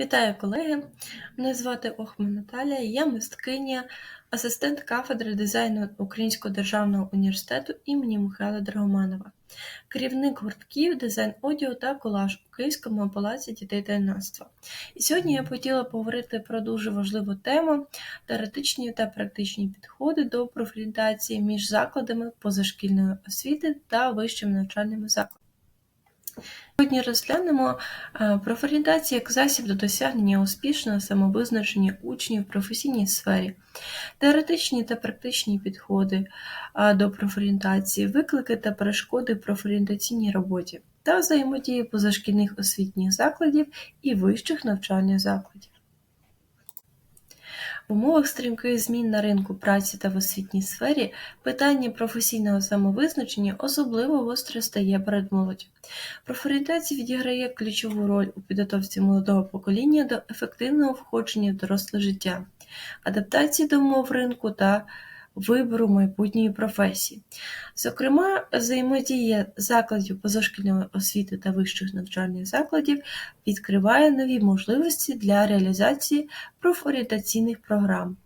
Вітаю колеги! Мене звати Охман Наталія, я мисткиня, асистент кафедри дизайну Українського державного університету імені Михайла Драгоманова, керівник гуртків дизайн одіо та колаж у Київському палаці дітей та юнацтва. І сьогодні я хотіла поговорити про дуже важливу тему теоретичні та практичні підходи до профорієнтації між закладами позашкільної освіти та вищими навчальними закладами. Сьогодні розглянемо е, профорієнтацію як засіб до досягнення успішного самовизначення учнів в професійній сфері, теоретичні та практичні підходи е, до профорієнтації, виклики та перешкоди в профорієнтаційній роботі та взаємодії позашкільних освітніх закладів і вищих навчальних закладів. В умовах стрімких змін на ринку праці та в освітній сфері питання професійного самовизначення особливо гостро стає перед молоддю. Профорієнтація відіграє ключову роль у підготовці молодого покоління до ефективного входження в доросле життя, адаптації до умов ринку та вибору майбутньої професії. Зокрема, взаємодія закладів позашкільної освіти та вищих навчальних закладів відкриває нові можливості для реалізації профорієнтаційних програм.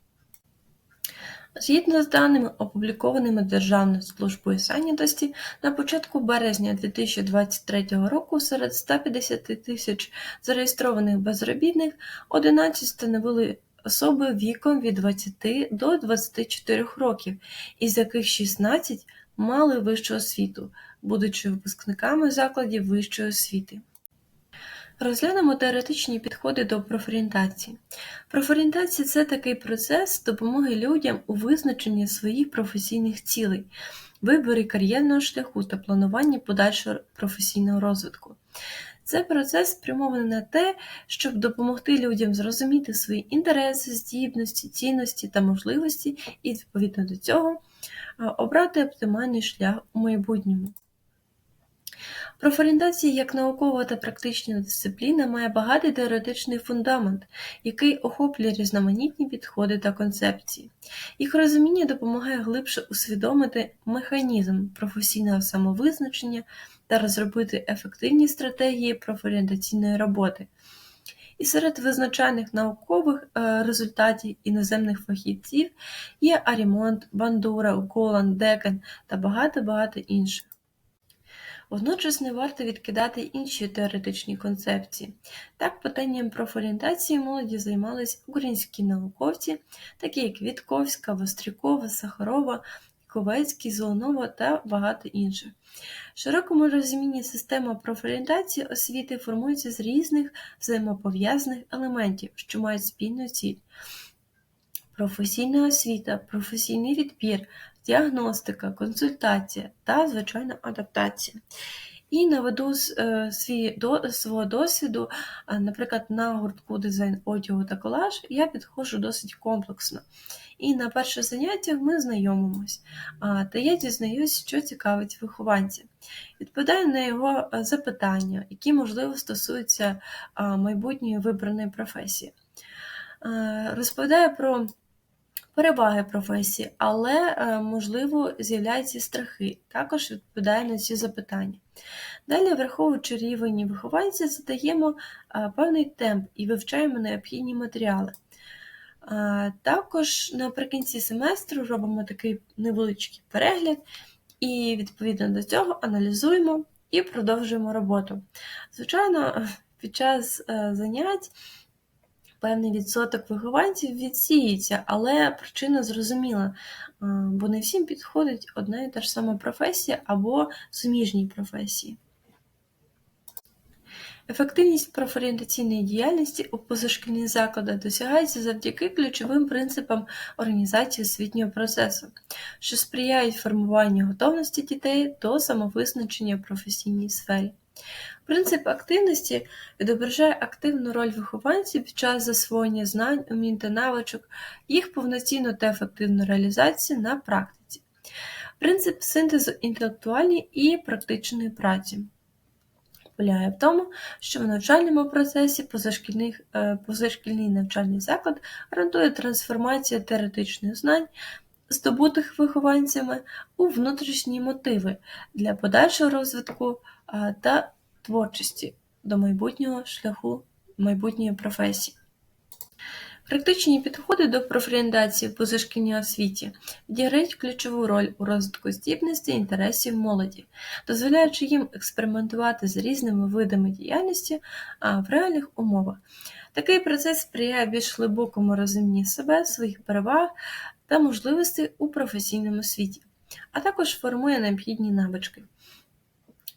Згідно з даними, опублікованими Державною службою зайнятості, на початку березня 2023 року серед 150 тисяч зареєстрованих безробітних 11 становили особи віком від 20 до 24 років, із яких 16 мали вищу освіту, будучи випускниками закладів вищої освіти. Розглянемо теоретичні підходи до профорієнтації. Профорієнтація це такий процес допомоги людям у визначенні своїх професійних цілей, виборі кар'єрного шляху та плануванні подальшого професійного розвитку. Це процес спрямований на те, щоб допомогти людям зрозуміти свої інтереси, здібності, цінності та можливості і, відповідно до цього, обрати оптимальний шлях у майбутньому. Профорієнтація як наукова та практична дисципліна має багатий теоретичний фундамент, який охоплює різноманітні підходи та концепції. Їх розуміння допомагає глибше усвідомити механізм професійного самовизначення та розробити ефективні стратегії профорієнтаційної роботи. І серед визначальних наукових е, результатів іноземних фахівців є Арімонт, Бандура, Голланд, Декен та багато-багато інших. Водночас не варто відкидати інші теоретичні концепції. Так, питанням профорієнтації молоді займались українські науковці, такі як Вітковська, Вострікова, Сахарова, Ковецький, Золонова та багато інших. Широкому розумінні система профорієнтації освіти формується з різних взаємопов'язаних елементів, що мають спільну ціль. Професійна освіта, професійний відбір, діагностика, консультація та, звичайно, адаптація. І наведу е, свій, до, свого досвіду, наприклад, на гуртку дизайн одягу та колаж я підходжу досить комплексно. І на перше заняття ми знайомимось, та я дізнаюсь, що цікавить вихованця. Відповідаю на його е, запитання, які, можливо, стосуються майбутньої вибраної професії. Розповідаю про переваги професії, але, е, можливо, з'являються страхи. Також відповідає на ці запитання. Далі, враховуючи рівень вихованця, задаємо е, певний темп і вивчаємо необхідні матеріали. Е, також наприкінці семестру робимо такий невеличкий перегляд, і, відповідно до цього, аналізуємо і продовжуємо роботу. Звичайно, під час занять певний відсоток вихованців відсіється, але причина зрозуміла, бо не всім підходить одна і та ж сама професія або суміжні професії. Ефективність профорієнтаційної діяльності у позашкільних закладах досягається завдяки ключовим принципам організації освітнього процесу, що сприяють формуванню готовності дітей до самовизначення в професійній сфері. Принцип активності відображає активну роль вихованців під час засвоєння знань, умінь та навичок, їх повноцінну та ефективну реалізацію на практиці. Принцип синтезу інтелектуальної і практичної праці полягає в тому, що в навчальному процесі е, позашкільний навчальний заклад гарантує трансформацію теоретичних знань, здобутих вихованцями у внутрішні мотиви для подальшого розвитку та творчості до майбутнього шляху майбутньої професії. Практичні підходи до профорієнтації в позашкільній освіті відіграють ключову роль у розвитку здібностей і інтересів молоді, дозволяючи їм експериментувати з різними видами діяльності в реальних умовах. Такий процес сприяє більш глибокому розумінні себе, своїх переваг та можливостей у професійному світі, а також формує необхідні навички.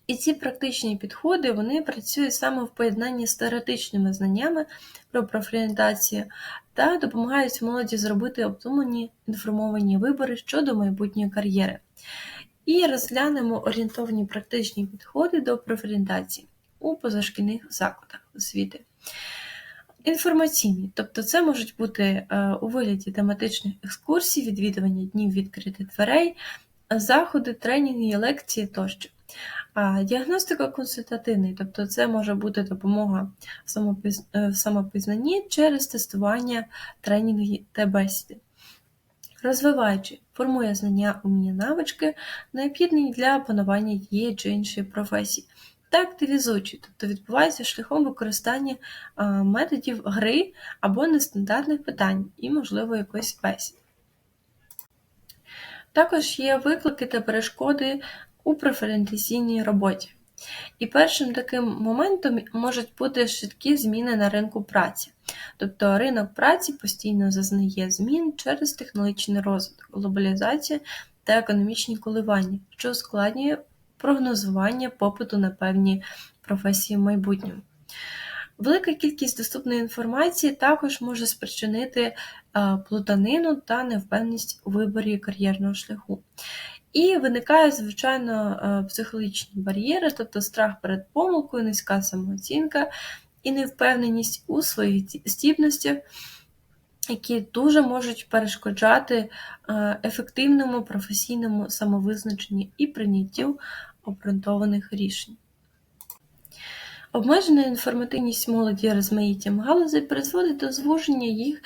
І ці практичні підходи вони працюють саме в поєднанні з теоретичними знаннями про профорієнтацію та допомагають молоді зробити обдумані інформовані вибори щодо майбутньої кар'єри. І розглянемо орієнтовні практичні підходи до профорієнтації у позашкільних закладах освіти. Інформаційні, тобто це можуть бути е, у вигляді тематичних екскурсій, відвідування днів відкритих дверей, заходи, тренінги, лекції тощо. Діагностика консультативний, тобто це може бути допомога в самопізнанні через тестування тренінгів та бесіди. Розвиваючи, формує знання, уміння навички, необхідні для опанування тієї чи іншої професії, та активізуючи, тобто відбувається шляхом використання методів гри або нестандартних питань і, можливо, якоїсь бесіди. Також є виклики та перешкоди у преференційній роботі. І першим таким моментом можуть бути швидкі зміни на ринку праці. Тобто ринок праці постійно зазнає змін через технологічний розвиток, глобалізацію та економічні коливання, що ускладнює прогнозування попиту на певні професії в майбутньому. Велика кількість доступної інформації також може спричинити плутанину та невпевненість у виборі кар'єрного шляху. І виникає, звичайно, е, психологічні бар'єри, тобто страх перед помилкою, низька самооцінка і невпевненість у своїх здібностях, які дуже можуть перешкоджати е, ефективному професійному самовизначенні і прийняттю обґрунтованих рішень. Обмежена інформативність молоді розмаїттям галузей призводить до звуження їх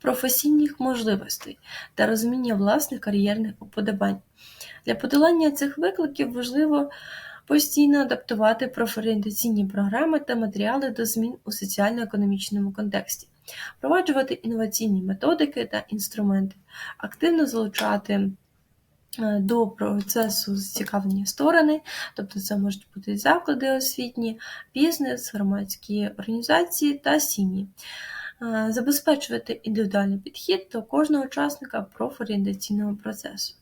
професійних можливостей та розуміння власних кар'єрних уподобань. Для подолання цих викликів важливо постійно адаптувати профорієнтаційні програми та матеріали до змін у соціально-економічному контексті, впроваджувати інноваційні методики та інструменти, активно залучати е, до процесу зацікавлені сторони, тобто це можуть бути заклади освітні, бізнес, громадські організації та сім'ї. Е, забезпечувати індивідуальний підхід до кожного учасника профорієнтаційного процесу.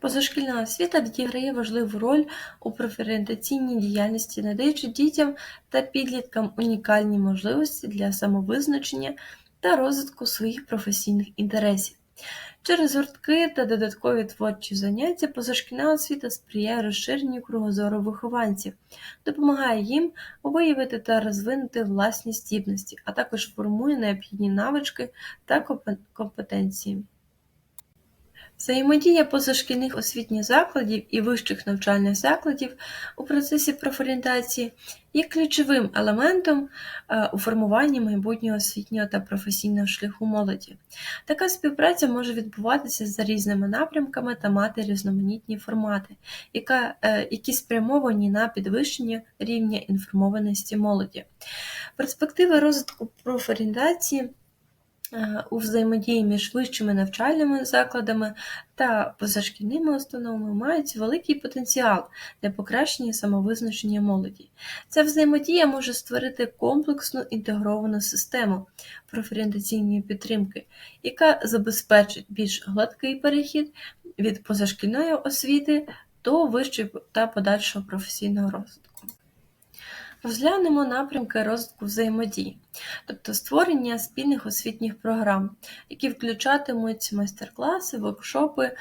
Позашкільна освіта відіграє важливу роль у профорієнтаційній діяльності, надаючи дітям та підліткам унікальні можливості для самовизначення та розвитку своїх професійних інтересів. Через гуртки та додаткові творчі заняття позашкільна освіта сприяє розширенню кругозору вихованців, допомагає їм виявити та розвинути власні здібності, а також формує необхідні навички та компетенції. Взаємодія позашкільних освітніх закладів і вищих навчальних закладів у процесі профорієнтації є ключовим елементом е, у формуванні майбутнього освітнього та професійного шляху молоді. Така співпраця може відбуватися за різними напрямками та мати різноманітні формати, е, які спрямовані на підвищення рівня інформованості молоді. Перспективи розвитку профорієнтації у взаємодії між вищими навчальними закладами та позашкільними установами мають великий потенціал для покращення самовизначення молоді. Ця взаємодія може створити комплексну інтегровану систему профорієнтаційної підтримки, яка забезпечить більш гладкий перехід від позашкільної освіти до вищої та подальшого професійного розвитку. Розглянемо напрямки розвитку взаємодії, тобто створення спільних освітніх програм, які включатимуть майстер-класи, воркшопи,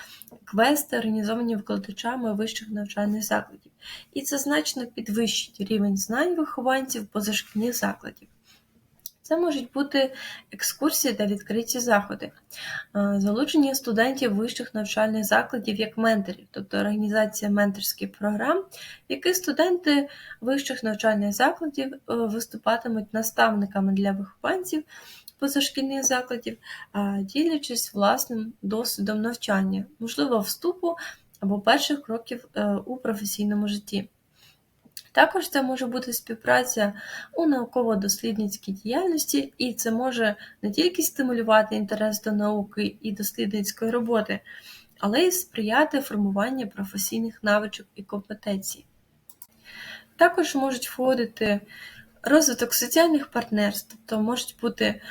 квести, організовані викладачами вищих навчальних закладів. І це значно підвищить рівень знань вихованців позашкільних закладів. Це можуть бути екскурсії та відкриті заходи, е, залучення студентів вищих навчальних закладів як менторів, тобто організація менторських програм, в яких студенти вищих навчальних закладів е, виступатимуть наставниками для вихованців позашкільних закладів, ділячись власним досвідом навчання, можливо, вступу або перших кроків е, у професійному житті. Також це може бути співпраця у науково-дослідницькій діяльності, і це може не тільки стимулювати інтерес до науки і дослідницької роботи, але й сприяти формуванню професійних навичок і компетенцій. Також можуть входити розвиток соціальних партнерств, тобто можуть бути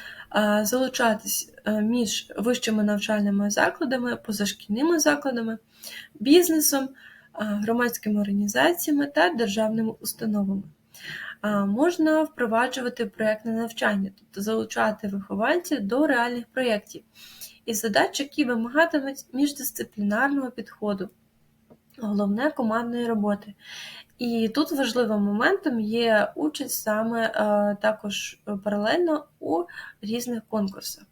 залучатись між вищими навчальними закладами, позашкільними закладами, бізнесом, громадськими організаціями та державними установами. Можна впроваджувати проєктне навчання, тобто залучати вихованців до реальних проєктів і задач, які вимагатимуть міждисциплінарного підходу, головне командної роботи. І тут важливим моментом є участь саме е, також паралельно у різних конкурсах.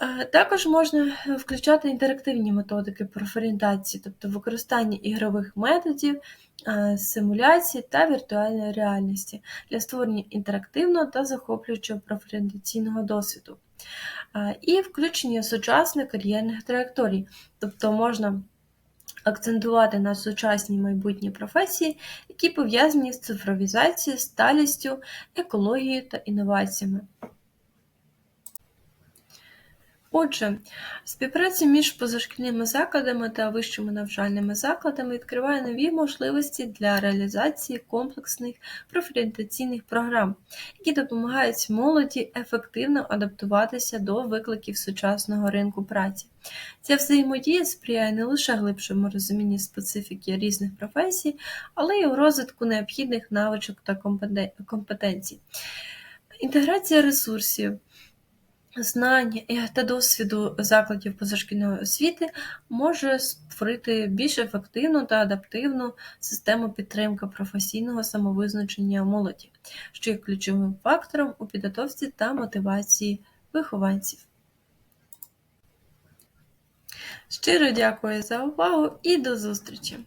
Е, Також можна включати інтерактивні методики профорієнтації, тобто використання ігрових методів, е, симуляції та віртуальної реальності для створення інтерактивного та захоплюючого профорієнтаційного досвіду. Е, І включення сучасних кар'єрних траєкторій, тобто можна акцентувати на сучасні майбутні професії, які пов'язані з цифровізацією, сталістю, екологією та інноваціями. Отже, співпраця між позашкільними закладами та вищими навчальними закладами відкриває нові можливості для реалізації комплексних профорієнтаційних програм, які допомагають молоді ефективно адаптуватися до викликів сучасного ринку праці. Ця взаємодія сприяє не лише глибшому розумінні специфіки різних професій, але й у розвитку необхідних навичок та компетенцій. Інтеграція ресурсів знань та досвіду закладів позашкільної освіти може створити більш ефективну та адаптивну систему підтримки професійного самовизначення молоді, що є ключовим фактором у підготовці та мотивації вихованців. Щиро дякую за увагу і до зустрічі!